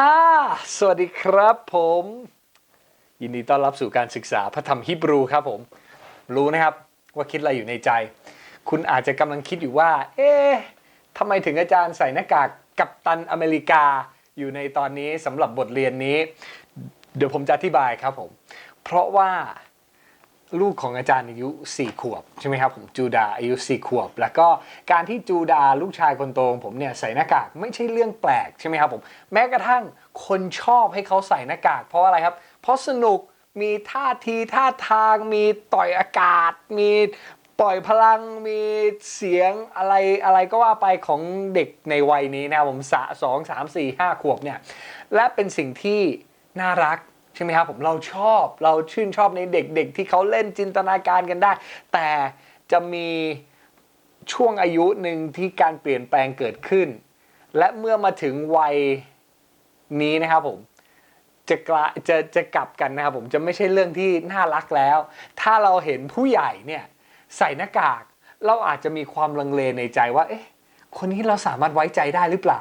อ่าสวัสดีครับผม ยินดีต้อนรับสู่การศึกษาพระธรรมฮิบรูครับผม รู้นะครับว่าคิดอะไรอยู่ในใจ คุณอาจจะกำลังคิดอยู่ว่า เอ๊ะทำไมถึงอาจารย์ใส่หน้ากากกัปตันอเมริกาอยู่ในตอนนี้สำหรับบทเรียนนี้ เดี๋ยวผมจะอธิบายครับผม เพราะว่า ลูกของอาจารย์อายุ 4 ขวบใช่ไหมครับผมจูดาอายุ 4 ขวบ แล้วก็การที่จูดาลูกชายคนโตของผมเนี่ยใส่หน้ากากไม่ใช่เรื่องแปลกใช่ไหมครับผมแม้กระทั่งคนชอบให้เขาใส่หน้ากาก เพราะอะไรครับ เพราะสนุกมีท่าทีท่าทาง มีต่อยอากาศ มีปล่อยพลังมีเสียงอะไรอะไรก็ว่าไปของเด็กในวัยนี้นะครับผมสะสองสามสี่ห้าขวบเนี่ยและเป็นสิ่งที่น่ารัก ใช่ไหมครับผมเราชอบเราชื่นชอบในเด็กๆ ที่เขาเล่นจินตนาการกันได้ แต่จะมีช่วงอายุหนึ่งที่การเปลี่ยนแปลงเกิดขึ้น และเมื่อมาถึงวัยนี้นะครับผมจะกลจะจะกลับกันนะครับผมจะไม่ใช่เรื่องที่น่ารักแล้ว ถ้าเราเห็นผู้ใหญ่เนี่ยใส่หน้ากาก เราอาจจะมีความลังเลในใจว่าเอ๊ะคนนี้เราสามารถไว้ใจได้หรือเปล่า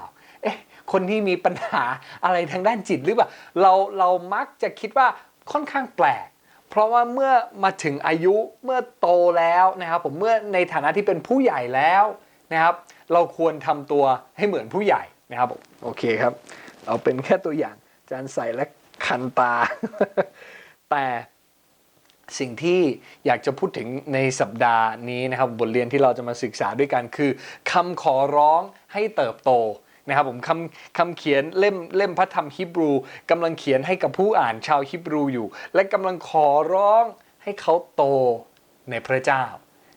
คนที่มีปัญหาอะไรทางด้านจิตหรือเปล่าเราเรามักจะคิดว่าค่อนข้างแปลก เพราะว่าเมื่อมาถึงอายุเมื่อโตแล้วนะครับผมเมื่อในฐานะที่เป็นผู้ใหญ่แล้วนะครับเราควรทำตัวให้เหมือนผู้ใหญ่นะครับผมโอเคครับเอาเป็นแค่ตัวอย่างจานใส่และคันตา แต่สิ่งที่อยากจะพูดถึงในสัปดาห์นี้นะครับบทเรียนที่เราจะมาศึกษาด้วยกันคือคำขอร้องให้เติบโต นะครับผมคำคำเขียนเล่มเล่มพระธรรมฮิบรูกำลังเขียนให้กับผู้อ่านชาวฮิบรูอยู่ และกำลังขอร้องให้เขาโตในพระเจ้า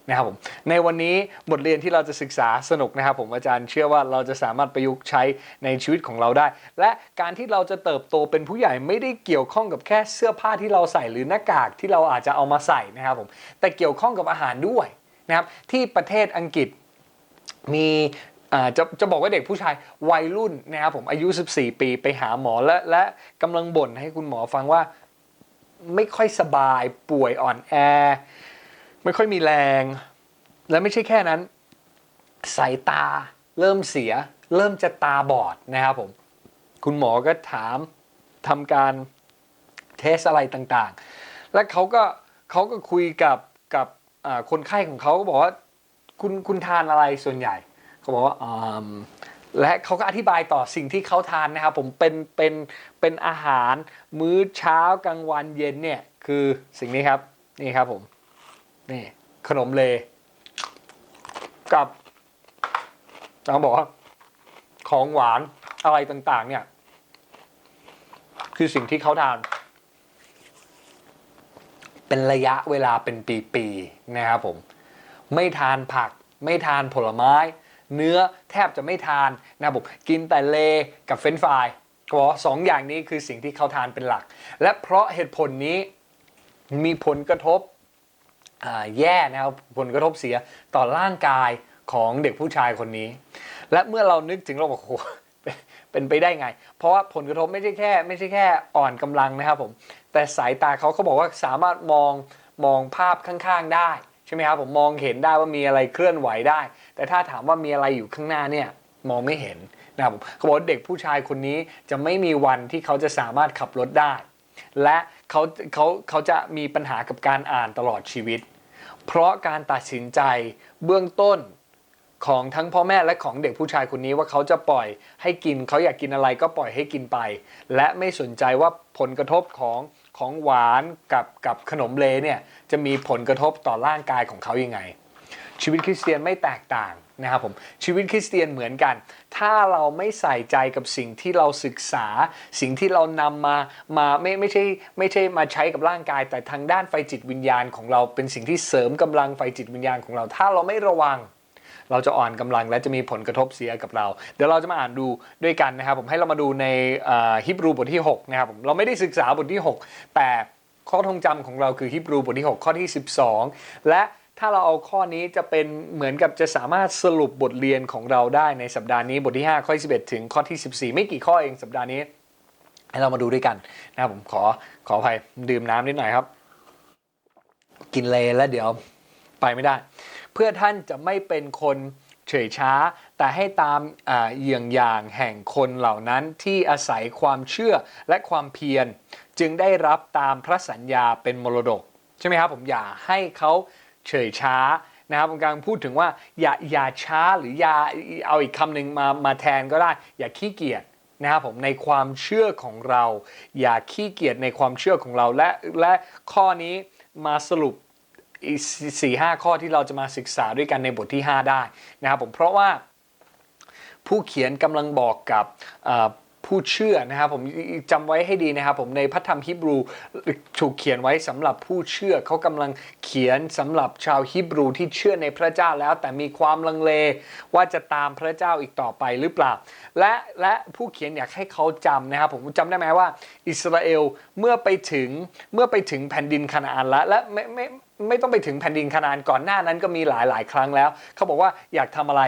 นะครับผมในวันนี้บทเรียนที่เราจะศึกษาสนุกนะครับผมอาจารย์เชื่อว่าเราจะสามารถประยุกต์ใช้ในชีวิตของเราได้ และการที่เราจะเติบโตเป็นผู้ใหญ่ไม่ได้เกี่ยวข้องกับแค่เสื้อผ้าที่เราใส่หรือหน้ากากที่เราอาจจะเอามาใส่นะครับผมแต่เกี่ยวข้องกับอาหารด้วยนะครับที่ประเทศอังกฤษมี จะจะบอกว่าเด็กผู้ชายวัยรุ่นนะครับผมอายุ 14 ปีไปหาหมอและและกำลังบ่นให้คุณหมอฟังว่าไม่ค่อยสบายป่วยอ่อนแอ ไม่ค่อยมีแรง และไม่ใช่แค่นั้น สายตาเริ่มเสีย เริ่มจะตาบอดนะครับผม คุณหมอก็ถามทำการเทสอะไรต่างๆ และเขาก็เขาก็คุยกับกับคนไข้ของเขาก็บอกว่าคุณคุณทานอะไรส่วนใหญ่ เขาบอกว่าอืมและเขาก็อธิบายต่อสิ่งที่เขาทานนะครับผมเป็นเป็นเป็นอาหารมื้อเช้ากลางวันเย็นเนี่ยคือสิ่งนี้ครับนี่ครับผมนี่ขนมเลกับต้องบอกว่าของหวานอะไรต่างๆ เนี่ย คือสิ่งที่เขาทาน เป็นระยะเวลาเป็นปีๆนะครับผม ไม่ทานผัก ไม่ทานผลไม้ เนื้อแทบจะไม่ทานนะบผมกินแต่เลกับเฟรนฟรายก็บอกว่าสองอย่างนี้คือสิ่งที่เขาทานเป็นหลัก และเพราะเหตุผลนี้มีผลกระทบแย่นะครับผลกระทบเสียต่อร่างกายของเด็กผู้ชายคนนี้ และเมื่อเรานึกถึงเราบอกโอ้เป็นเป็นไปได้ไง เพราะว่าผลกระทบไม่ใช่แค่ไม่ใช่แค่อ่อนกำลังนะครับผม แต่สายตาเขาเขาบอกว่าสามารถมองมองภาพข้างๆได้ใช่ไหมครับผมมองเห็นได้ว่ามีอะไรเคลื่อนไหวได้ แต่ถ้าถามว่ามีอะไรอยู่ข้างหน้าเนี่ยมองไม่เห็นนะครับเขาบอกว่าเด็กผู้ชายคนนี้จะไม่มีวันที่เขาจะสามารถขับรถได้ และเขาเขาเขาจะมีปัญหากับการอ่านตลอดชีวิต เพราะการตัดสินใจเบื้องต้นของทั้งพ่อแม่และของเด็กผู้ชายคนนี้ว่าเขาจะปล่อยให้กินเขาอยากกินอะไรก็ปล่อยให้กินไป และไม่สนใจว่าผลกระทบของของหวานกับกับขนมเลเนี่ยจะมีผลกระทบต่อร่างกายของเขายังไง ชีวิตคริสเตียนไม่แตกต่างนะครับผมชีวิตคริสเตียนเหมือนกัน ถ้าเราไม่ใส่ใจกับสิ่งที่เราศึกษา สิ่งที่เรานำมามาไม่ไม่ใช่ไม่ใช่มาใช้กับร่างกาย แต่ทางด้านไฟจิตวิญญาณของเราเป็นสิ่งที่เสริมกำลังไฟจิตวิญญาณของเรา ถ้าเราไม่ระวัง เราจะอ่อนกำลังและจะมีผลกระทบเสียกับเรา เดี๋ยวเราจะมาอ่านดูด้วยกันนะครับผมให้เรามาดูในฮิบรูบทที่6นะครับผมเราไม่ได้ศึกษาบทที่ 6 แต่ข้อทงจำของเราคือฮิบรูบทที่ 6 ข้อที่ 12 และ ถ้าเราเอาข้อนี้จะเป็นเหมือนกับจะสามารถสรุปบทเรียนของเราได้ในสัปดาห์นี้บทที่ 5 ข้อที่11 ถึงข้อที่ 14 ไม่กี่ข้อเองสัปดาห์นี้ ให้เรามาดูด้วยกันนะครับผมขอขออภัยดื่มน้ำนิดหน่อยครับ กินเลยแล้วเดี๋ยวไปไม่ได้ เพื่อท่านจะไม่เป็นคนเฉยช้า แต่ให้ตามอ่าเยี่ยงอย่างแห่งคนเหล่านั้นที่อาศัยความเชื่อและความเพียร จึงได้รับตามพระสัญญาเป็นมรดก ใช่ไหมครับผมอย่าให้เขา เฉยช้านะครับผมกำลังพูดถึงว่าอย่าอย่าช้าหรืออย่าเอาอีกคำหนึ่งมามาแทนก็ได้ อย่าขี้เกียจนะครับผมในความเชื่อของเรา อย่าขี้เกียจในความเชื่อของเราและและข้อนี้มาสรุปอีสี่ห้าข้อที่เราจะมาศึกษาด้วยกันในบทที่ 5 ได้นะครับผมเพราะว่าผู้เขียนกำลังบอกกับ ผู้เชื่อนะครับผมจำไว้ให้ดีนะครับผมในพระธรรมฮิบรูถูกเขียนไว้สำหรับผู้เชื่อเขากำลังเขียนสำหรับชาวฮิบรูที่เชื่อในพระเจ้าแล้ว แต่มีความลังเลว่าจะตามพระเจ้าอีกต่อไปหรือเปล่า และและผู้เขียนอยากให้เขาจำนะครับผมจำได้ไหมว่า อิสราเอลเมื่อไปถึงเมื่อไปถึงแผ่นดินคานาอันแล้วและไม่ไม่ไม่ต้องไปถึงแผ่นดินคานาอันก่อนหน้านั้นก็มีหลายหลายครั้งแล้ว เขาบอกว่าอยากทำอะไร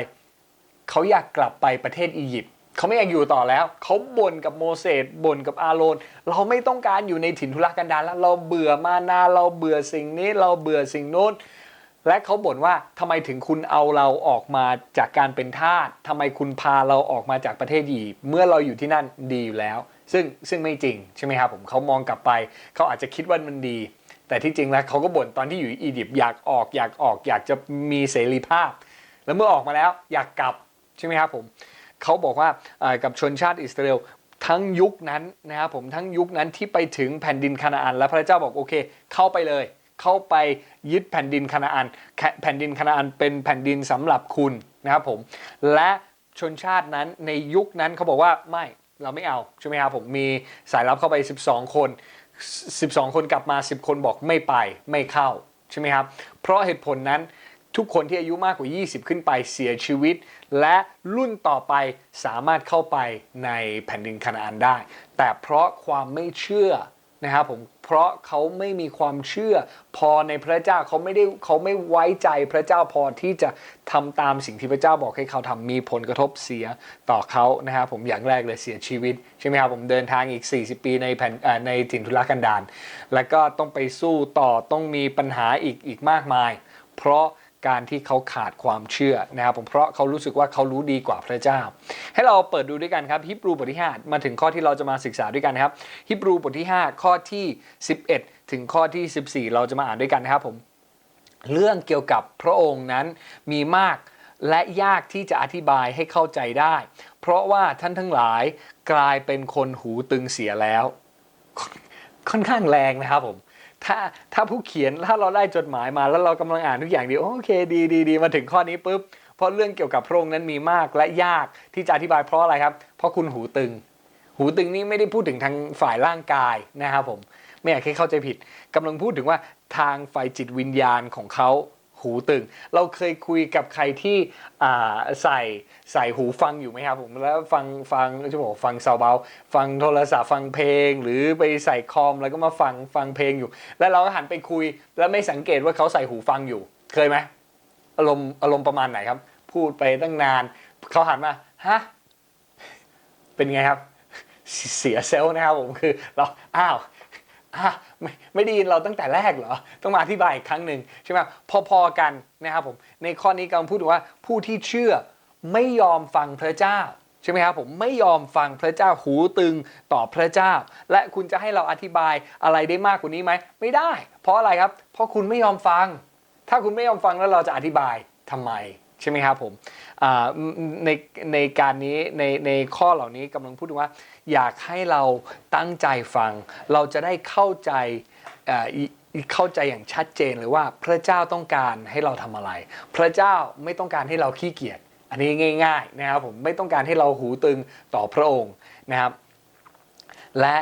เขาอยากกลับไปประเทศอียิปต์ เขาไม่อยากอยู่ต่อแล้ว เขาบ่นกับโมเสสบ่นกับอาโรน เราไม่ต้องการอยู่ในถิ่นทุรกันดารแล้ว เราเบื่อมานาเราเบื่อสิ่งนี้เราเบื่อสิ่งโน้น และเขาบ่นว่าทำไมถึงคุณเอาเราออกมาจากการเป็นทาสทำไมคุณพาเราออกมาจากประเทศอียิปต์เมื่อเราอยู่ที่นั่นดีอยู่แล้ว ซึ่งซึ่งไม่จริงใช่ไหมครับผมเขามองกลับไป เขาอาจจะคิดว่ามันดี แต่ที่จริงแล้วเขาก็บ่นตอนที่อยู่อียิปต์อยากออกอยากออก อยากจะมีเสรีภาพ แล้วเมื่อออกมาแล้วอยากกลับใช่ไหมครับผม เขาบอกว่ากับชนชาติอิสราเอลทั้งยุคนั้นนะครับผมทั้งยุคนั้นที่ไปถึงแผ่นดินคานาอัน แล้วพระเจ้าบอกโอเค เข้าไปเลย เข้าไปยึดแผ่นดินคานาอัน แผ่นดินคานาอันเป็นแผ่นดินสำหรับคุณนะครับผมและชนชาตินั้นในยุคนั้นเขาบอกว่าไม่เราไม่เอาใช่ไหมครับผมมีสายลับเข้าไป 12 คน 12 คนกลับมา 10 คนบอกไม่ไปไม่เข้าใช่ไหมครับเพราะเหตุผลนั้น ทุกคนที่อายุมากกว่า 20 ขึ้นไปเสียชีวิต และรุ่นต่อไปสามารถเข้าไปในแผ่นดินคานาอันได้ แต่เพราะความไม่เชื่อนะครับผมเพราะเขาไม่มีความเชื่อ พอในพระเจ้าเขาไม่ได้เขาไม่ไว้ใจพระเจ้าพอที่จะทำตามสิ่งที่พระเจ้าบอกให้เขาทำมีผลกระทบเสียต่อเขานะครับผมอย่างแรกเลยเสียชีวิตใช่ไหมครับผมเดินทางอีก 40 ปีในแผ่นในถิ่นทุรกันดารแล้วก็ต้องไปสู้ต่อต้องมีปัญหาอีกอีกมากมาย เพราะ การที่เขาขาดความเชื่อนะครับผมเพราะเขารู้สึกว่าเขารู้ดีกว่าพระเจ้า ให้เราเปิดดูด้วยกันครับฮิบรูบทที่ 5 มาถึงข้อที่เราจะมาศึกษาด้วยกันนะครับฮิบรูบทที่ 5 ข้อที่ 11 ถึงข้อที่ 14 เราจะมาอ่านด้วยกันนะครับผมเรื่องเกี่ยวกับพระองค์นั้นมีมากและยากที่จะอธิบายให้เข้าใจได้ เพราะว่าท่านทั้งหลายกลายเป็นคนหูตึงเสียแล้ว ค่อนข้างแรงนะครับผม ถ้าถ้าผู้เขียนถ้าเราได้จดหมายมาแล้วเรากำลังอ่านทุกอย่างดีโอเคดีดีดีมาถึงข้อนี้ปุ๊บเพราะเรื่องเกี่ยวกับพระองค์นั้นมีมากและยากที่จะอธิบายเพราะอะไรครับ เพราะคุณหูตึง หูตึงนี่ไม่ได้พูดถึงทางฝ่ายร่างกายนะครับผมไม่อยากให้เข้าใจผิดกำลังพูดถึงว่าทางฝ่ายจิตวิญญาณของเขา หูตึง เราเคยคุยกับใครที่ใส่ใส่หูฟังอยู่ไหมครับผมแล้วฟังฟังจะบอกฟังเซาเบาฟังโทรศัพท์ฟังเพลง หรือไปใส่คอมแล้วก็มาฟังฟังเพลงอยู่ แล้วเราก็หันไปคุย แล้วไม่สังเกตว่าเขาใส่หูฟังอยู่ เคยไหมอารมณ์อารมณ์ประมาณไหนครับ พูดไปตั้งนานเขาหันมาฮะเป็นไงครับเสียเซลล์นะครับผมคือเราอ้าว ไม่ไม่ได้ยินเราตั้งแต่แรกเหรอ ต้องมาอธิบายอีกครั้งหนึ่งใช่ไหมพอๆกันนะครับผม ในข้อนี้กำลังพูดถึงว่าผู้ที่เชื่อไม่ยอมฟังพระเจ้าใช่ไหมครับผมไม่ยอมฟังพระเจ้าหูตึงต่อพระเจ้า และคุณจะให้เราอธิบายอะไรได้มากกว่านี้ไหมไม่ได้ เพราะอะไรครับ เพราะคุณไม่ยอมฟัง ถ้าคุณไม่ยอมฟังแล้วเราจะอธิบายทำไม ใช่ไหมครับผมในในการนี้ในในข้อเหล่านี้กำลังพูดถึงว่า อยากให้เราตั้งใจฟัง เราจะได้เข้าใจเอ่ออีเข้าใจอย่างชัดเจนเลยว่าพระเจ้าต้องการให้เราทำอะไร พระเจ้าไม่ต้องการให้เราขี้เกียจอันนี้ง่าย ๆ นะครับผมไม่ต้องการให้เราหูตึงต่อพระองค์นะครับ และ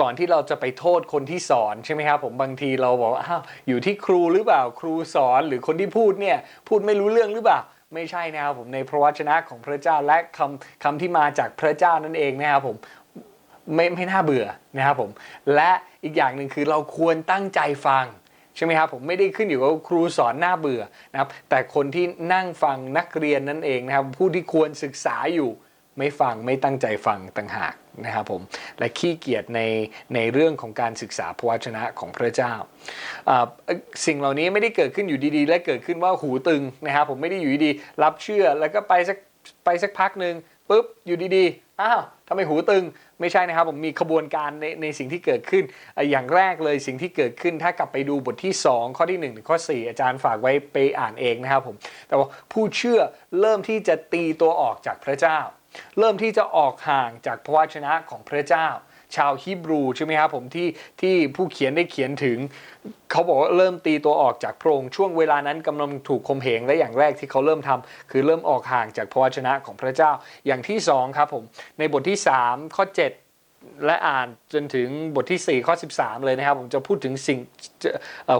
ก่อนที่เราจะไปโทษคนที่สอนใช่ไหมครับผมบางทีเราบอกว่าอ้าวอยู่ที่ครูหรือเปล่าครูสอนหรือคนที่พูดเนี่ยพูดไม่รู้เรื่องหรือเปล่าไม่ใช่นะครับผมในพระวจนะของพระเจ้าและคำคำที่มาจากพระเจ้านั่นเองนะครับผมไม่ไม่น่าเบื่อนะครับผมและอีกอย่างหนึ่งคือเราควรตั้งใจฟังใช่ไหมครับผมไม่ได้ขึ้นอยู่กับครูสอนน่าเบื่อนะครับแต่คนที่นั่งฟังนักเรียนนั่นเองนะครับผู้ที่ควรศึกษาอยู่ไม่ฟังไม่ตั้งใจฟังต่างหาก นะครับผมและขี้เกียจในในเรื่องของการศึกษาพระวจนะของพระเจ้า สิ่งเหล่านี้ไม่ได้เกิดขึ้นอยู่ดีๆ และเกิดขึ้นว่าหูตึงนะครับผมไม่ได้อยู่ดีๆรับเชื่อแล้วก็ไปสักไปสักพักหนึ่งปุ๊บอยู่ดีๆอ้าวทำไมหูตึงไม่ใช่นะครับผมมีขบวนการในในสิ่งที่เกิดขึ้นอะอย่างแรกเลยสิ่งที่เกิดขึ้นถ้ากลับไปดูบทที่ 2 ข้อที่1ถึงข้อ 4 อาจารย์ฝากไว้ไปอ่านเองนะครับผมแต่ว่าผู้เชื่อเริ่มที่จะตีตัวออกจากพระเจ้า เริ่มที่จะออกห่างจากพระวจนะของพระเจ้า ชาวฮีบรูใช่ไหมครับผมที่ที่ผู้เขียนได้เขียนถึง เขาบอกว่าเริ่มตีตัวออกจากพระองค์ช่วงเวลานั้นกำลังถูกข่มเหงและอย่างแรกที่เขาเริ่มทำคือเริ่มออกห่างจากพระวจนะของพระเจ้า อย่างที่สองครับผมในบทที่ 3 ข้อ 7และอ่านจนถึงบทที่ 4 ข้อ 13 เลยนะครับ ผมจะพูดถึงสิ่ง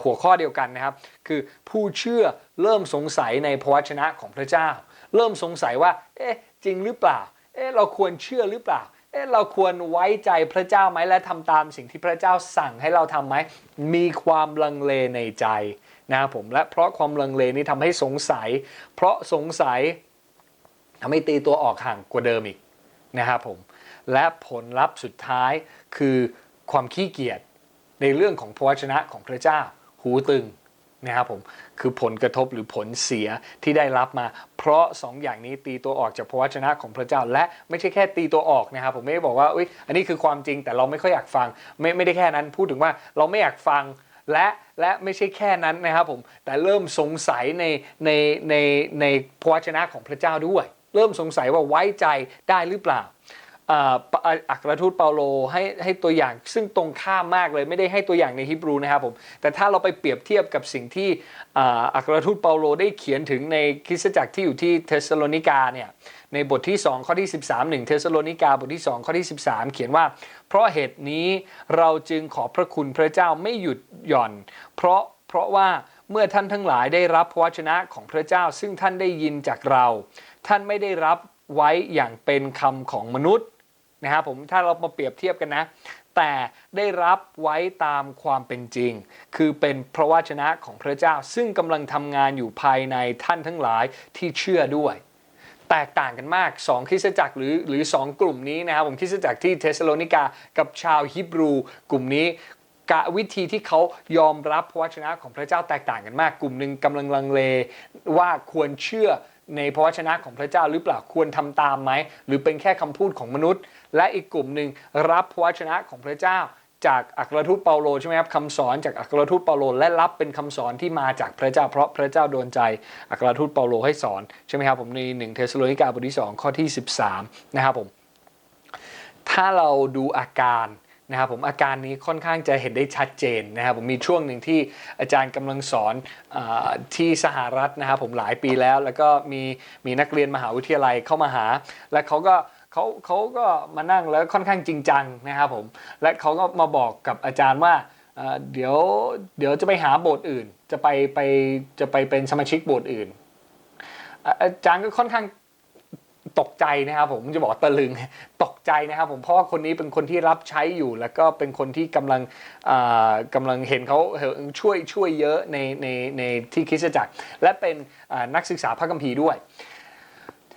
หัวข้อเดียวกันนะครับ คือผู้เชื่อเริ่มสงสัยในพระวจนะของพระเจ้า เริ่มสงสัยว่า เอ๊ะ จริงหรือเปล่า เอ๊ะ เราควรเชื่อหรือเปล่า เอ๊ะ เราควรไว้ใจพระเจ้าไหมและทำตามสิ่งที่พระเจ้าสั่งให้เราทำไหม มีความลังเลในใจนะครับผม และเพราะความลังเลนี้ทำให้สงสัย เพราะสงสัยทำให้ตีตัวออกห่างกว่าเดิมอีกนะครับผม และผลลัพธ์สุดท้ายคือความขี้เกียจในเรื่องของพระวจนะของพระเจ้า หูตึง นะครับผมคือผลกระทบหรือผลเสียที่ได้รับมา เพราะสองอย่างนี้ตีตัวออกจากพระวจนะของพระเจ้า และไม่ใช่แค่ตีตัวออกนะครับผมไม่ได้บอกว่าอุ๊ยอันนี้คือความจริงแต่เราไม่ค่อยอยากฟังไม่ไม่ได้แค่นั้นพูดถึงว่าเราไม่อยากฟังและและไม่ใช่แค่นั้นนะครับผมแต่เริ่มสงสัยในในในในพระวจนะของพระเจ้าด้วย เริ่มสงสัยว่าไว้ใจได้หรือเปล่า อัครทูตเปาโลให้ให้ตัวอย่างซึ่งตรงข้ามมากเลยไม่ได้ให้ตัวอย่างในฮิบรูนะครับผมแต่ถ้าเราไปเปรียบเทียบกับสิ่งที่อัครทูตเปาโลได้เขียนถึงในคริสตจักรที่อยู่ที่เทสโลนิกาเนี่ยในบทที่ 2 ข้อที่ 13 1 เทสโลนิกาบทที่ 2 ข้อที่ 13 เขียนว่า เพราะเหตุนี้เราจึงขอพระคุณพระเจ้าไม่หยุดหย่อน เพราะเพราะว่าเมื่อท่านทั้งหลายได้รับพระวจนะของพระเจ้า ซึ่งท่านได้ยินจากเรา ท่านไม่ได้รับไว้อย่างเป็นคำของมนุษย์ นะครับผมถ้าเรามาเปรียบเทียบกันนะ แต่ได้รับไว้ตามความเป็นจริง คือเป็นพระวจนะของพระเจ้า ซึ่งกำลังทำงานอยู่ภายในท่านทั้งหลายที่เชื่อด้วย แตกต่างกันมาก 2คริสตจักรหรือหรือ 2 กลุ่มนี้นะครับผมคริสตจักรที่เทสโลนิกากับชาวฮิบรู กลุ่มนี้กะวิธีที่เขายอมรับพระวจนะของพระเจ้าแตกต่างกันมาก กลุ่มหนึ่งกำลังลังเลว่าควรเชื่อในพระวจนะของพระเจ้าหรือเปล่าควรทำตามไหม หรือเป็นแค่คำพูดของมนุษย์ และอีกกลุ่มหนึ่งรับพระวจนะของพระเจ้า จากอัครทูตเปาโลใช่ไหมครับคำสอนจากอัครทูตเปาโลและรับเป็นคำสอนที่มาจากพระเจ้าเพราะพระเจ้าโดนใจอัครทูตเปาโลให้สอนใช่ไหมครับผมในหนึ่งเทสโลนิกาบทที่2ข้อที่ 13 นะครับผม ถ้าเราดูอาการนะครับผมอาการนี้ค่อนข้างจะเห็นได้ชัดเจนนะครับผมมีช่วงหนึ่งที่อาจารย์กำลังสอนอที่สหรัฐนะครับผมหลายปีแล้ว แล้วก็มีมีนักเรียนมหาวิทยาลัยเข้ามาหา และเขาก็ เขาเขาก็มานั่งแล้วค่อนข้างจริงจังนะครับผมและเขาก็มาบอกกับอาจารย์ว่าเเดี๋ยวเดี๋ยวจะไปหาโบสถ์อื่น จะไปไปจะไปเป็นสมาชิกโบสถ์อื่นออาจารย์ก็ค่อนข้างตกใจนะครับผมจะบอกตะลึงตกใจนะครับผมเพราะว่าคนนี้เป็นคนที่รับใช้อยู่ แล้วก็เป็นคนที่กำลังอ่ากำลังเห็นเขาช่วยช่วยเยอะในในในที่คริสตจักร และเป็นนักศึกษาพระคัมภีร์ด้วย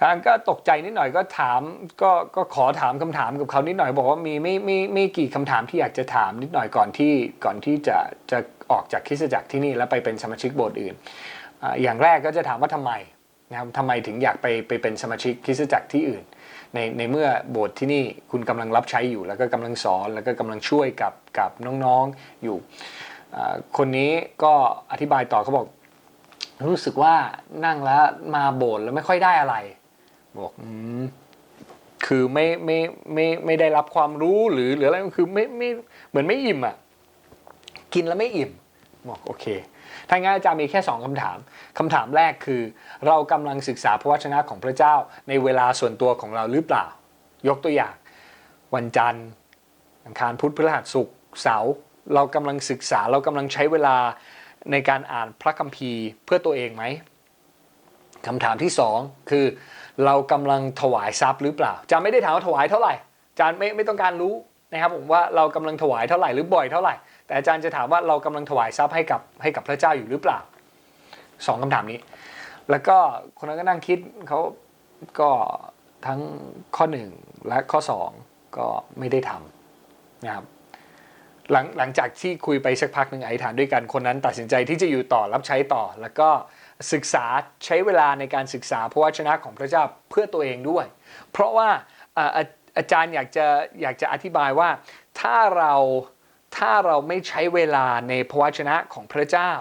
างก็ตกใจนิดหน่อยก็ถามก็ก็ขอถามคำถามกับเขานิดหน่อยบอกว่ามีไม่ไม่ไม่กี่คำถามที่อยากจะถามนิดหน่อยก่อนที่ก่อนที่จะจะออกจากคริสตจักรที่นี่แล้วไปเป็นสมาชิกโบสถ์อื่น อย่างแรกก็จะถามว่าทำไมนะครับทำไมถึงอยากไปไปเป็นสมาชิกคริสตจักรที่อื่น ในในเมื่อโบสถ์ที่นี่คุณกำลังรับใช้อยู่ แล้วก็กำลังสอนแล้วก็กำลังช่วยกับกับน้องๆอยู่ คนนี้ก็อธิบายต่อเขาบอกรู้สึกว่านั่งแล้วมาโบสถ์แล้วไม่ค่อยได้อะไร บอกอืมคือไม่ไม่ไม่ไม่ได้รับความรู้หรือหรืออะไรคือไม่ไม่เหมือนไม่อิ่มอะกินแล้วไม่อิ่มบอกโอเคถ้างั้นอาจารย์มีแค่สองคำถามคำถามแรกคือ เรากำลังศึกษาพระวจนะของพระเจ้าในเวลาส่วนตัวของเราหรือเปล่า ยกตัวอย่าง วันจันทร์อังคารพุธพฤหัสศุกร์เสาร์เรากำลังศึกษาเรากำลังใช้เวลาในการอ่านพระคัมภีร์เพื่อตัวเองไหมคำถามที่สองคือ เรากำลังถวายทรัพย์หรือเปล่าอาจารย์ไม่ได้ถามว่าถวายเท่าไหร่อาจารย์ไม่ไม่ต้องการรู้นะครับผมว่าเรากำลังถวายเท่าไหร่หรือบ่อยเท่าไหร่ แต่อาจารย์จะถามว่าเรากำลังถวายทรัพย์ให้กับให้กับพระเจ้าอยู่หรือเปล่าสองคำถามนี้ แล้วก็คนนั้นก็นั่งคิดเขาก็ทั้งข้อ 1 และข้อ 2 ก็ไม่ได้ทำนะครับหลังหลังจากที่คุยไปสักพักหนึ่งไอธิษฐานด้วยกันคนนั้นตัดสินใจที่จะอยู่ต่อรับใช้ต่อ แล้วก็ ศึกษาใช้เวลาในการศึกษาพระวจนะของพระเจ้าเพื่อตัวเองด้วย เพราะว่าอาอาอาจารย์อยากจะอยากจะอธิบายว่าถ้าเราถ้าเราไม่ใช้เวลาในพระวจนะของพระเจ้า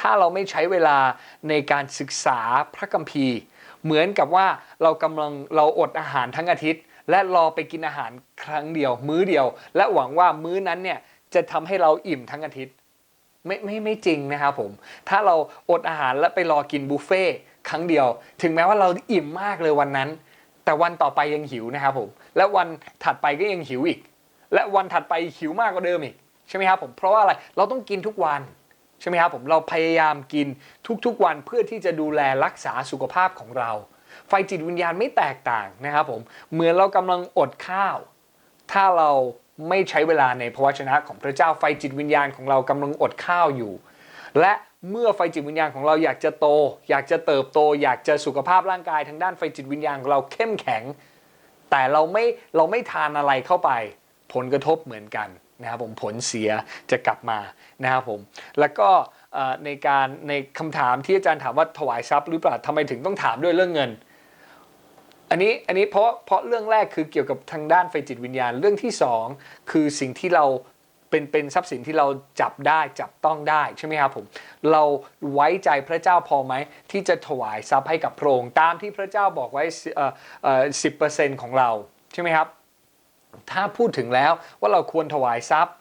ถ้าเราไม่ใช้เวลาในการศึกษาพระคัมภีร์ เหมือนกับว่าเรากำลังเราอดอาหารทั้งอาทิตย์ และรอไปกินอาหารครั้งเดียว มื้อเดียว และหวังว่ามื้อนั้นเนี่ยจะทำให้เราอิ่มทั้งอาทิตย์ ไม่ไม่ไม่จริงนะครับผม ถ้าเราอดอาหารแล้วไปรอกินบุฟเฟ่ครั้งเดียว ถึงแม้ว่าเราอิ่มมากเลยวันนั้น แต่วันต่อไปยังหิวนะครับผม และวันถัดไปก็ยังหิวอีก และวันถัดไปหิวมากกว่าเดิมอีกใช่ไหมครับผม เพราะว่าอะไร เราต้องกินทุกวันใช่ไหมครับผม เราพยายามกินทุกๆวันเพื่อที่จะดูแลรักษาสุขภาพของเรา ไฟจิตวิญญาณไม่แตกต่างนะครับผม เหมือนเรากำลังอดข้าว ถ้าเรา ไม่ใช้เวลาในพระวจนะของพระเจ้าไฟจิตวิญญาณของเรากำลังอดข้าวอยู่ และเมื่อไฟจิตวิญญาณของเราอยากจะโต อยากจะเติบโต อยากจะสุขภาพร่างกายทางด้านไฟจิตวิญญาณของเราเข้มแข็ง แต่เราไม่เราไม่ทานอะไรเข้าไป ผลกระทบเหมือนกันนะครับผมผลเสียจะกลับมานะครับผมแล้วก็ในการในคำถามที่อาจารย์ถามว่าถวายทรัพย์หรือเปล่าทำไมถึงต้องถามด้วยเรื่องเงิน อันนี้อันนี้เพราะเพราะเรื่องแรกคือเกี่ยวกับทางด้านไฟจิตวิญญาณเรื่องที่สองคือสิ่งที่เราเป็นเป็นทรัพย์สินที่เราจับได้จับต้องได้ใช่ไหมครับผมเราไว้ใจพระเจ้าพอไหมที่จะถวายทรัพย์ให้กับพระองค์ตามที่พระเจ้าบอกไว้สิบเปอร์เซ็นต์ของเราใช่ไหมครับ ถ้าพูดถึงแล้วว่าเราควรถวายทรัพย์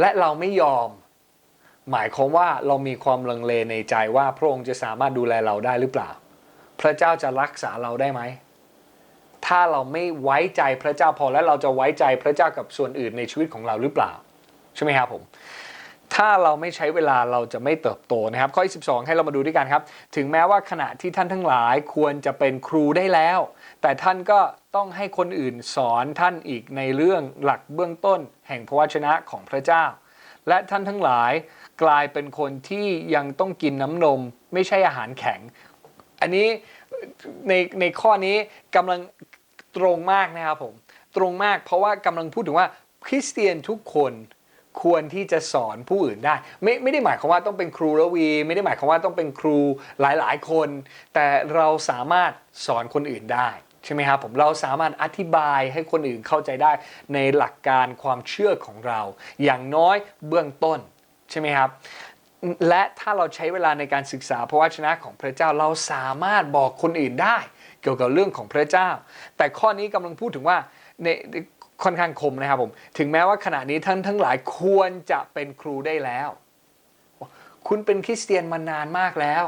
และเราไม่ยอม หมายความว่าเรามีความลังเลในใจว่าพระองค์จะสามารถดูแลเราได้หรือเปล่า พระเจ้าจะรักษาเราได้ไหม ถ้าเราไม่ไว้ใจพระเจ้าพอและเราจะไว้ใจพระเจ้ากับส่วนอื่นในชีวิตของเราหรือเปล่า ใช่ไหมครับผมถ้าเราไม่ใช้เวลาเราจะไม่เติบโตนะครับ ข้อที่12 ให้เรามาดูด้วยกันครับ ถึงแม้ว่าขณะที่ท่านทั้งหลายควรจะเป็นครูได้แล้ว แต่ท่านก็ต้องให้คนอื่นสอนท่านอีกในเรื่องหลักเบื้องต้น แห่งพระวจนะของพระเจ้า และท่านทั้งหลายกลายเป็นคนที่ยังต้องกินน้ำนม ไม่ใช่อาหารแข็ง อันนี้ในในข้อนี้กำลังตรงมากนะครับผม ตรงมากเพราะว่ากำลังพูดถึงว่าคริสเตียนทุกคนควรที่จะสอนผู้อื่นได้ ไม่ไม่ได้หมายความว่าต้องเป็นครูระวี ไม่ได้หมายความว่าต้องเป็นครูหลายๆ คน แต่เราสามารถสอนคนอื่นได้ใช่ไหมครับผมเราสามารถอธิบายให้คนอื่นเข้าใจได้ในหลักการความเชื่อของเรา อย่างน้อยเบื้องต้นใช่ไหมครับ และถ้าเราใช้เวลาในการศึกษาพระวจนะของพระเจ้าเราสามารถบอกคนอื่นได้ เกี่ยวกับเรื่องของพระเจ้า แต่ข้อนี้กำลังพูดถึงว่าในค่อนข้างคมนะครับผม ถึงแม้ว่าขณะนี้ท่านทั้งหลายควรจะเป็นครูได้แล้ว คุณเป็นคริสเตียนมานานมากแล้ว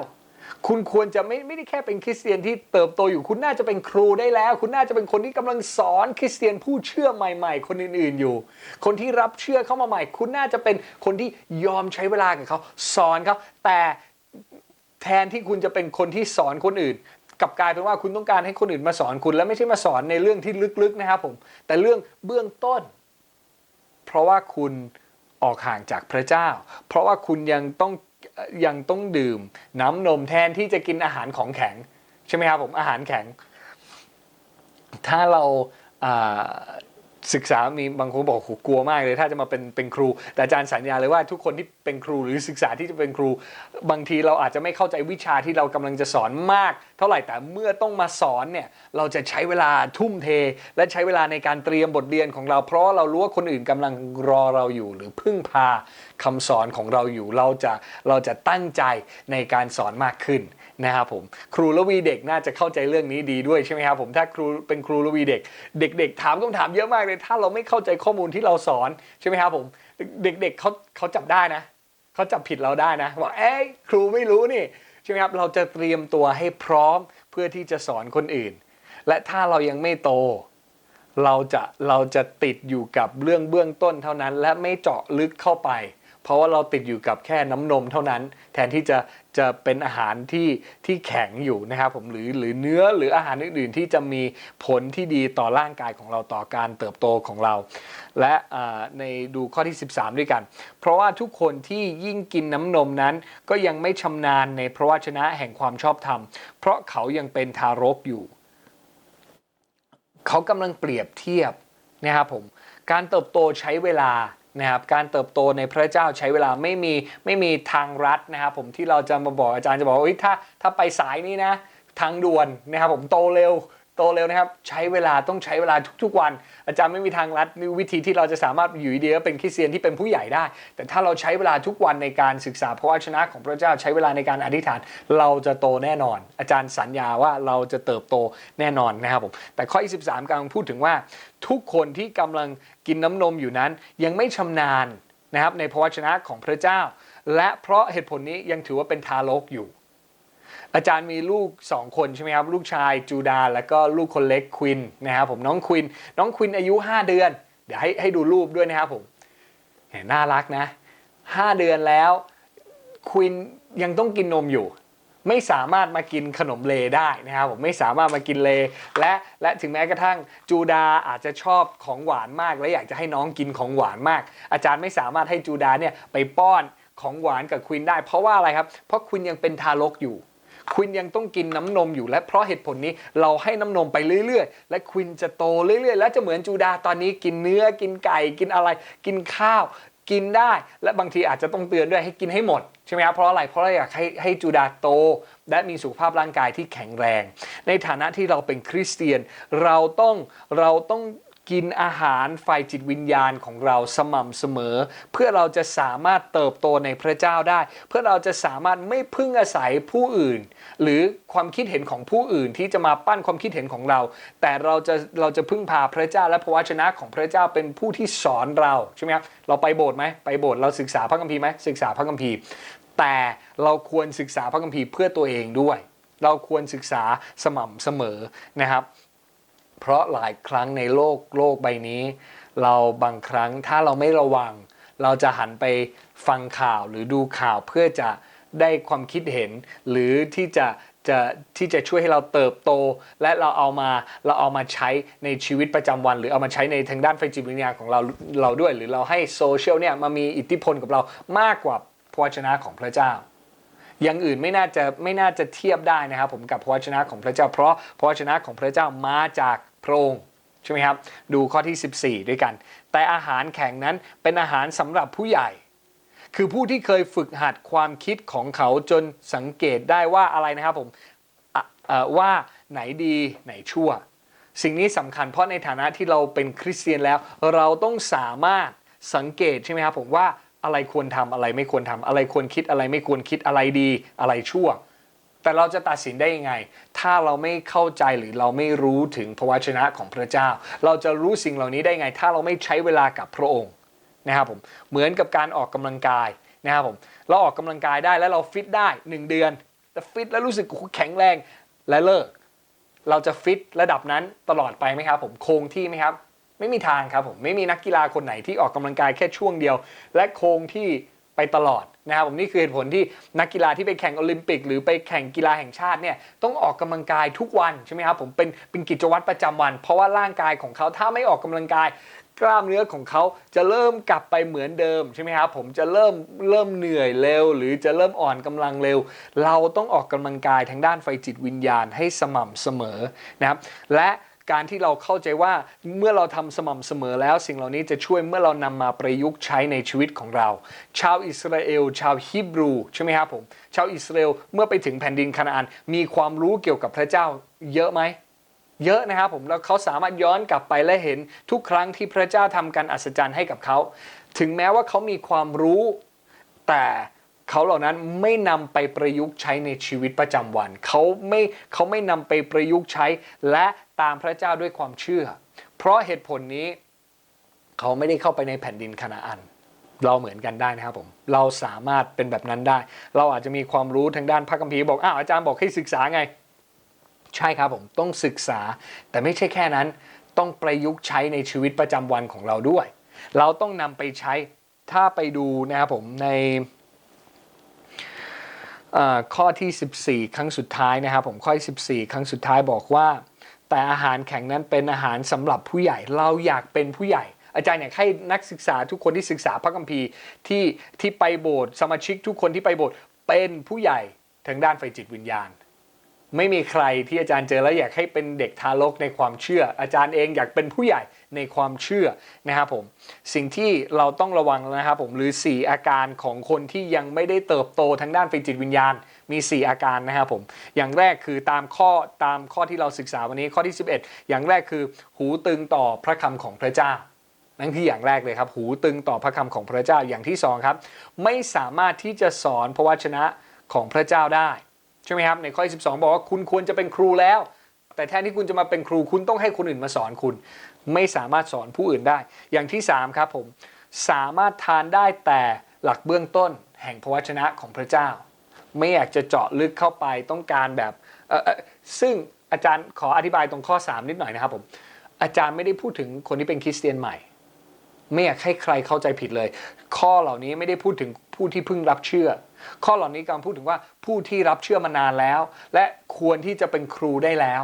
คุณควรจะไม่ไม่ได้แค่เป็นคริสเตียนที่เติบโตอยู่ คุณน่าจะเป็นครูได้แล้ว คุณน่าจะเป็นคนที่กำลังสอนคริสเตียนผู้เชื่อใหม่ ๆ คนอื่นๆอยู่ คนที่รับเชื่อเข้ามาใหม่ คุณน่าจะเป็นคนที่ยอมใช้เวลากับเขาสอนเขาแต่แทนที่คุณจะเป็นคนที่สอนคนอื่นกับกลายเป็นว่าคุณต้องการให้คนอื่นมาสอนคุณและไม่ใช่มาสอนในเรื่องที่ลึกๆนะครับผมแต่เรื่องเบื้องต้น เพราะว่าคุณออกห่างจากพระเจ้า เพราะว่าคุณยังต้อง ยังต้องดื่ม น้ำนมแทนที่จะกินอาหารของแข็ง ใช่ไหมครับผมอาหารแข็ง ถ้าเราอ่า ศึกษามีบางคนบอกหกลัวมากเลยถ้าจะมาเป็นเป็นครู แต่อาจารย์สัญญาเลยว่าทุกคนที่เป็นครูหรือศึกษาที่จะเป็นครู บางทีเราอาจจะไม่เข้าใจวิชาที่เรากำลังจะสอนมาก เท่าไหร่แต่เมื่อต้องมาสอนเนี่ยเราจะใช้เวลาทุ่มเท และใช้เวลาในการเตรียมบทเรียนของเรา เพราะเรารู้ว่าคนอื่นกำลังรอเราอยู่ หรือพึ่งพาคำสอนของเราอยู่เราจะเราจะตั้งใจในการสอนมากขึ้น นะครับผมครูละวีเด็กน่าจะเข้าใจเรื่องนี้ดีด้วยใช่ไหมครับผมถ้าครูเป็นครูละวีเด็ก เด็ก ๆ ถามคำถามเยอะมากเลย ถ้าเราไม่เข้าใจข้อมูลที่เราสอนใช่ไหมครับผมเด็กๆเขาเขาจับได้นะเขาจับผิดเราได้นะว่าเอ้ยครูไม่รู้นี่ใช่ไหมครับเราจะเตรียมตัวให้พร้อมเพื่อที่จะสอนคนอื่น และถ้าเรายังไม่โตเราจะเราจะติดอยู่กับเรื่องเบื้องต้นเท่านั้น และไม่เจาะลึกเข้าไป เพราะว่าเราติดอยู่กับแค่น้ำนมเท่านั้น แทนที่จะจะเป็นอาหารที่ที่แข็งอยู่นะครับผมหรือหรือเนื้อหรืออาหารอื่นๆ ที่จะมีผลที่ดีต่อร่างกายของเราต่อการเติบโตของเรา และในดูข้อที่ 13 ด้วยกัน เพราะว่าทุกคนที่ยิ่งกินน้ำนมนั้น ก็ยังไม่ชำนาญในพระวจนะแห่งความชอบธรรม เพราะเขายังเป็นทารกอยู่ เขากำลังเปรียบเทียบนะครับผมการเติบโตใช้เวลา นะครับการเติบโตในพระเจ้าใช้เวลาไม่มีไม่มีทางรัดนะครับผมที่เราจะมาบอกอาจารย์จะบอกว่าถ้าถ้าไปสายนี้นะทางด่วนนะครับผมโตเร็ว โตเร็วนะครับ ใช้เวลาต้องใช้เวลาทุกๆวัน อาจารย์ไม่มีทางลัดวิธีที่เราจะสามารถอยู่ดีๆแล้วเป็นคริสเตียนที่เป็นผู้ใหญ่ได้ แต่ถ้าเราใช้เวลาทุกวันในการศึกษาพระวจนะของพระเจ้าใช้เวลาในการอธิษฐาน เราจะโตแน่นอน อาจารย์สัญญาว่าเราจะเติบโตแน่นอนนะครับผมแต่ข้อ 23กำลังพูดถึงว่าทุกคนที่กำลังกินน้ำนมอยู่นั้น ยังไม่ชำนาญนะครับในพระวจนะของพระเจ้า และเพราะเหตุผลนี้ยังถือว่าเป็นทารกอยู่ อาจารย์มีลูก 2 คนใช่ไหมครับ ลูกชายจูดา แล้วก็ลูกคนเล็กควินนะครับผมน้องควิน น้องควินอายุ 5 เดือน เดี๋ยวให้ให้ดูรูปด้วยนะครับผมเห็นน่ารักนะ 5 เดือนแล้วควินยังต้องกินนมอยู่ ไม่สามารถมากินขนมเลได้นะครับผมไม่สามารถมากินเล และและถึงแม้กระทั่งจูดาอาจจะชอบของหวานมาก และอยากจะให้น้องกินของหวานมาก อาจารย์ไม่สามารถให้จูดาเนี่ยไปป้อนของหวานกับควินได้ เพราะว่าอะไรครับ เพราะควินยังเป็นทารกอยู่ ควินยังต้องกินน้ำนมอยู่และเพราะเหตุผลนี้เราให้น้ำนมไปเรื่อยๆ และควินจะโตเรื่อยๆ และจะเหมือนจูดาตอนนี้กินเนื้อกินไก่กินอะไร กินข้าว กินได้ และบางทีอาจจะต้องเตือนด้วยให้กินให้หมดใช่ไหมครับเพราะอะไรเพราะเราอยากให้ให้จูดาโต และมีสุขภาพร่างกายที่แข็งแรง ในฐานะที่เราเป็นคริสเตียนเราต้องเราต้อง กินอาหารฝ่ายจิตวิญญาณของเราสม่ำเสมอ เพื่อเราจะสามารถเติบโตในพระเจ้าได้ เพื่อเราจะสามารถไม่พึ่งอาศัยผู้อื่น หรือความคิดเห็นของผู้อื่นที่จะมาปั้นความคิดเห็นของเรา แต่เราจะเราจะพึ่งพาพระเจ้าและพระวจนะของพระเจ้าเป็นผู้ที่สอนเราใช่ไหมครับเราไปโบสถ์ไหมไปโบสถ์เราศึกษาพระคัมภีร์ไหมศึกษาพระคัมภีร์ แต่เราควรศึกษาพระคัมภีร์เพื่อตัวเองด้วย เราควรศึกษาสม่ำเสมอนะครับ เพราะหลายครั้งในโลกโลกใบนี้ เราบางครั้งถ้าเราไม่ระวัง เราจะหันไปฟังข่าวหรือดูข่าวเพื่อจะได้ความคิดเห็น หรือที่จะจะที่จะช่วยให้เราเติบโต และเราเอามาเราเอามาใช้ในชีวิตประจำวัน หรือเอามาใช้ในทางด้านไฟจิตวิญญาณของเราเราด้วย หรือเราให้โซเชียลเนี่ยมามีอิทธิพลกับเรามากกว่าพระวจนะของพระเจ้าอย่างอื่นไม่น่าจะไม่น่าจะเทียบได้นะครับผมกับพระวจนะของพระเจ้า เพราะพระวจนะของพระเจ้ามาจาก พระองค์ใช่ไหมครับ ดูข้อที่ 14 ด้วยกัน แต่อาหารแข็งนั้นเป็นอาหารสำหรับผู้ใหญ่ คือผู้ที่เคยฝึกหัดความคิดของเขาจนสังเกตได้ว่าอะไรนะครับผมว่าไหนดีไหนชั่ว สิ่งนี้สำคัญเพราะในฐานะที่เราเป็นคริสเตียนแล้ว เราต้องสามารถสังเกตใช่ไหมครับผมว่าอะไรควรทำอะไรไม่ควรทำอะไรควรคิดอะไรไม่ควรคิดอะไรดีอะไรชั่ว แต่เราจะตัดสินได้ยังไง ถ้าเราไม่เข้าใจหรือเราไม่รู้ถึงพระวจนะของพระเจ้า เราจะรู้สิ่งเหล่านี้ได้ไง ถ้าเราไม่ใช้เวลากับพระองค์นะครับผมเหมือนกับการออกกำลังกายนะครับผมเราออกกำลังกายได้แล้วเราฟิตได้ 1 เดือน แต่ฟิตแล้วรู้สึกแข็งแรงและเลิก เราจะฟิตระดับนั้นตลอดไปไหมครับผมคงที่ไหมครับ ไม่มีทางครับผมไม่มีนักกีฬาคนไหนที่ออกกำลังกายแค่ช่วงเดียว และคงที่ ไปตลอดนะครับผมนี่คือเหตุผลที่นักกีฬาที่ไปแข่งโอลิมปิก หรือไปแข่งกีฬาแห่งชาติเนี่ยต้องออกกำลังกายทุกวันใช่ไหมครับผมเป็นเป็นกิจวัตรประจำวัน เพราะว่าร่างกายของเขาถ้าไม่ออกกำลังกายกล้ามเนื้อของเขาจะเริ่มกลับไปเหมือนเดิมใช่ไหมครับผมจะเริ่มเริ่มเหนื่อยเร็ว หรือจะเริ่มอ่อนกำลังเร็ว เราต้องออกกำลังกายทางด้านไฟจิตวิญญาณให้สม่ำเสมอนะครับและ การที่เราเข้าใจว่าเมื่อเราทำสม่ำเสมอแล้ว สิ่งเหล่านี้จะช่วยเมื่อเรานำมาประยุกต์ใช้ในชีวิตของเรา ชาวอิสราเอล ชาวฮิบรูใช่ไหมครับผมชาวอิสราเอลเมื่อไปถึงแผ่นดินคานาอัน มีความรู้เกี่ยวกับพระเจ้าเยอะไหมเยอะนะครับผมแล้วเขาสามารถย้อนกลับไปและเห็นทุกครั้งที่พระเจ้าทำการอัศจรรย์ให้กับเขา ถึงแม้ว่าเขามีความรู้ แต่เขาเหล่านั้นไม่นำไปประยุกต์ใช้ในชีวิตประจำวัน เขาไม่เขาไม่นำไปประยุกต์ใช้ และ ตามพระเจ้าด้วยความเชื่อ เพราะเหตุผลนี้เขาไม่ได้เข้าไปในแผ่นดินคานาอัน เราเหมือนกันได้นะครับผม เราสามารถเป็นแบบนั้นได้ เราอาจจะมีความรู้ทางด้านพระคัมภีร์บอกอ้าวอาจารย์บอกให้ศึกษาไง ใช่ครับผมต้องศึกษา แต่ไม่ใช่แค่นั้น ต้องประยุกต์ใช้ในชีวิตประจำวันของเราด้วย เราต้องนำไปใช้ถ้าไปดูนะครับผมในข้อที่ 14 ครั้งสุดท้ายนะครับผมข้อที่14 ครั้งสุดท้ายบอกว่า แต่อาหารแข็งนั้นเป็นอาหารสำหรับผู้ใหญ่ เราอยากเป็นผู้ใหญ่ อาจารย์อยากให้นักศึกษาทุกคนที่ศึกษาพระคัมภีร์ที่ที่ไปโบสถ์สมาชิกทุกคนที่ไปโบสถ์เป็นผู้ใหญ่ทางด้านไฟจิตวิญญาณ ไม่มีใครที่อาจารย์เจอแล้วอยากให้เป็นเด็กทารกในความเชื่อ อาจารย์เองอยากเป็นผู้ใหญ่ในความเชื่อนะครับผมสิ่งที่เราต้องระวังนะครับผมหรือ 4 อาการของคนที่ยังไม่ได้เติบโตทางด้านไฟจิตวิญญาณมี 4 อาการนะครับผม อย่างแรกคือตามข้อตามข้อที่เราศึกษาวันนี้ข้อที่ 11 อย่างแรกคือหูตึงต่อพระคำของพระเจ้า นั่นคืออย่างแรกเลยครับ หูตึงต่อพระคำของพระเจ้าอย่างที่สองครับไม่สามารถที่จะสอนพระวจนะของพระเจ้าได้ ใช่ไหมครับในข้อ 12 บอกว่าคุณควรจะเป็นครูแล้ว แต่แทนที่คุณจะมาเป็นครูคุณต้องให้คนอื่นมาสอนคุณ ไม่สามารถสอนผู้อื่นได้ อย่างที่ 3 ครับผมสามารถทานได้แต่หลักเบื้องต้นแห่งพระวจนะของพระเจ้า ไม่อยากจะเจาะลึกเข้าไปต้องการแบบเออเออซึ่งอาจารย์ขออธิบายตรงข้อ 3 นิดหน่อยนะครับผมอาจารย์ไม่ได้พูดถึงคนที่เป็นคริสเตียนใหม่ ไม่อยากให้ใครเข้าใจผิดเลย ข้อเหล่านี้ไม่ได้พูดถึงผู้ที่เพิ่งรับเชื่อ ข้อเหล่านี้กำลังพูดถึงว่าผู้ที่รับเชื่อมานานแล้ว และควรที่จะเป็นครูได้แล้ว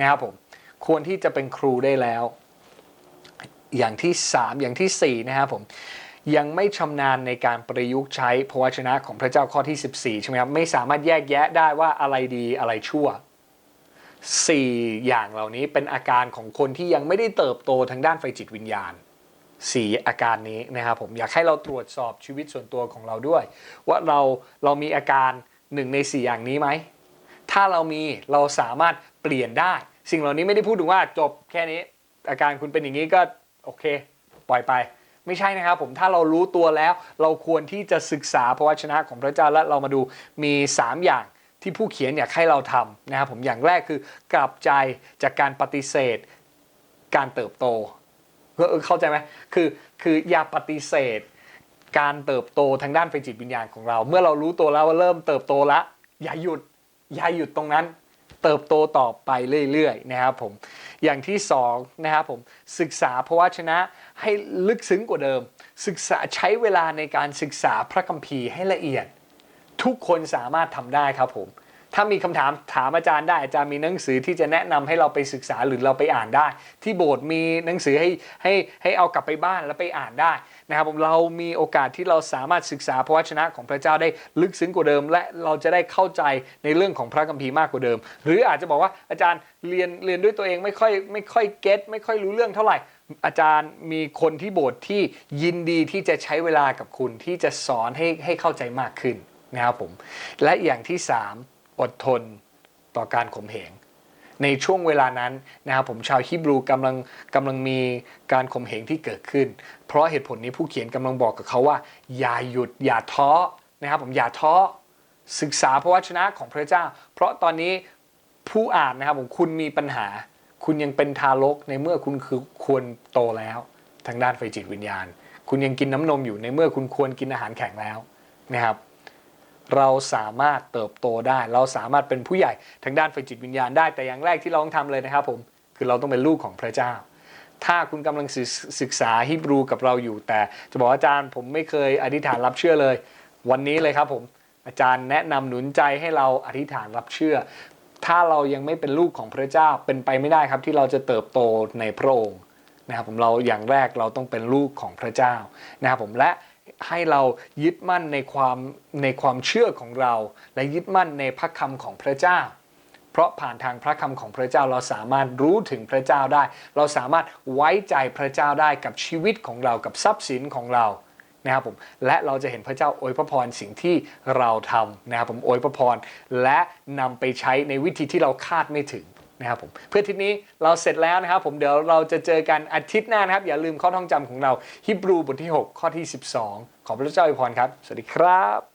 นะครับผมควรที่จะเป็นครูได้แล้ว อย่างที่ 3 อย่างทีสี่4 นะครับผมยังไม่ชำนาญในการประยุกต์ใช้พระวจนะของพระเจ้าข้อที่ 14 ใช่ไหมครับ ไม่สามารถแยกแยะได้ว่าอะไรดีอะไรชั่ว 4 อย่างเหล่านี้เป็นอาการของคนที่ยังไม่ได้เติบโตทางด้านไฟจิตวิญญาณ สีอาการนี้นะครับผมอยากให้เราตรวจสอบชีวิตส่วนตัวของเราด้วย ว่าเราเรามีอาการหนึ่งในสี่อย่างนี้ไหม ถ้าเรามีเราสามารถเปลี่ยนได้ สิ่งเหล่านี้ไม่ได้พูดถึงว่าจบแค่นี้ อาการคุณเป็นอย่างนี้ก็โอเค ปล่อยไปไม่ใช่นะครับผมถ้าเรารู้ตัวแล้วเราควรที่จะศึกษาพระวจนะของพระเจ้าและเรามาดูมี 3 อย่างที่ผู้เขียนอยากให้เราทำนะครับผมอย่างแรกคือกลับใจจากการปฏิเสธ การเติบโต เข้าใจไหมคือคืออย่าปฏิเสธ การเติบโตทางด้านไฟจิตวิญญาณของเรา เมื่อเรารู้ตัวแล้วว่าเริ่มเติบโตแล้วอย่าหยุดอย่าหยุดตรงนั้น เติบโตต่อไปเรื่อยๆนะครับผมอย่างที่สองนะครับผมศึกษาพระวจนะให้ลึกซึ้งกว่าเดิม ศึกษาใช้เวลาในการศึกษาพระคัมภีร์ให้ละเอียด ทุกคนสามารถทำได้ครับผม ถ้ามีคำถามถามอาจารย์ได้อาจารย์มีหนังสือที่จะแนะนำให้เราไปศึกษาหรือเราไปอ่านได้ ที่โบสถ์มีหนังสือให้ให้ให้เอากลับไปบ้านแล้วไปอ่านได้นะครับผมเรามีโอกาสที่เราสามารถศึกษาพระวจนะของพระเจ้าได้ลึกซึ้งกว่าเดิม และเราจะได้เข้าใจในเรื่องของพระคัมภีร์มากกว่าเดิม หรืออาจจะบอกว่าอาจารย์เรียนเรียนด้วยตัวเองไม่ค่อยไม่ค่อยเก็ตไม่ค่อยรู้เรื่องเท่าไหร่อาจารย์มีคนที่โบสถ์ที่ยินดีที่จะใช้เวลากับคุณที่จะสอนให้ให้เข้าใจมากขึ้นนะครับผมและอย่างที่3 อดทนต่อการข่มเหงในช่วงเวลานั้นนะครับผมชาวฮิบรูกำลังกำลังมีการข่มเหงที่เกิดขึ้น เพราะเหตุผลนี้ผู้เขียนกำลังบอกกับเขาว่า อย่าหยุดอย่าท้อนะครับผมอย่าท้อศึกษาพระวจนะของพระเจ้า เพราะตอนนี้ผู้อ่านนะครับผมคุณมีปัญหา คุณยังเป็นทารกในเมื่อคุณคือควรโตแล้ว ทางด้านไฟจิตวิญญาณ คุณยังกินน้ำนมอยู่ในเมื่อคุณควรกินอาหารแข็งแล้วนะครับ เราสามารถเติบโตได้ เราสามารถเป็นผู้ใหญ่ทางด้านไฟจิตวิญญาณได้แต่อย่างแรกที่เราต้องทำเลยนะครับผมคือเราต้องเป็นลูกของพระเจ้า ถ้าคุณกำลังศึกษาฮิบรูกับเราอยู่ แต่จะบอกว่าอาจารย์ผมไม่เคยอธิษฐานรับเชื่อเลย วันนี้เลยครับผมอาจารย์แนะนำหนุนใจให้เราอธิษฐานรับเชื่อ ถ้าเรายังไม่เป็นลูกของพระเจ้าเป็นไปไม่ได้ครับที่เราจะเติบโตในพระองค์นะครับผมเราอย่างแรกเราต้องเป็นลูกของพระเจ้านะครับผมและ ให้เรายึดมั่นในความในความเชื่อของเรา และยึดมั่นในพระคำของพระเจ้า เพราะผ่านทางพระคำของพระเจ้าเราสามารถรู้ถึงพระเจ้าได้ เราสามารถไว้ใจพระเจ้าได้กับชีวิตของเรากับทรัพย์สินของเรานะครับผมและเราจะเห็นพระเจ้าอวยพระพรสิ่งที่เราทำนะครับผมอวยพระพรและนำไปใช้ในวิธีที่เราคาดไม่ถึง นะครับผมเพื่อทิศนี้เราเสร็จแล้วนะครับผมเดี๋ยวเราจะเจอกันอาทิตย์หน้านะครับ อย่าลืมข้อท่องจำของเราฮิบรูบทที่ 6 ข้อที่ 12 ขอพระเจ้าอวยพรครับ สวัสดีครับ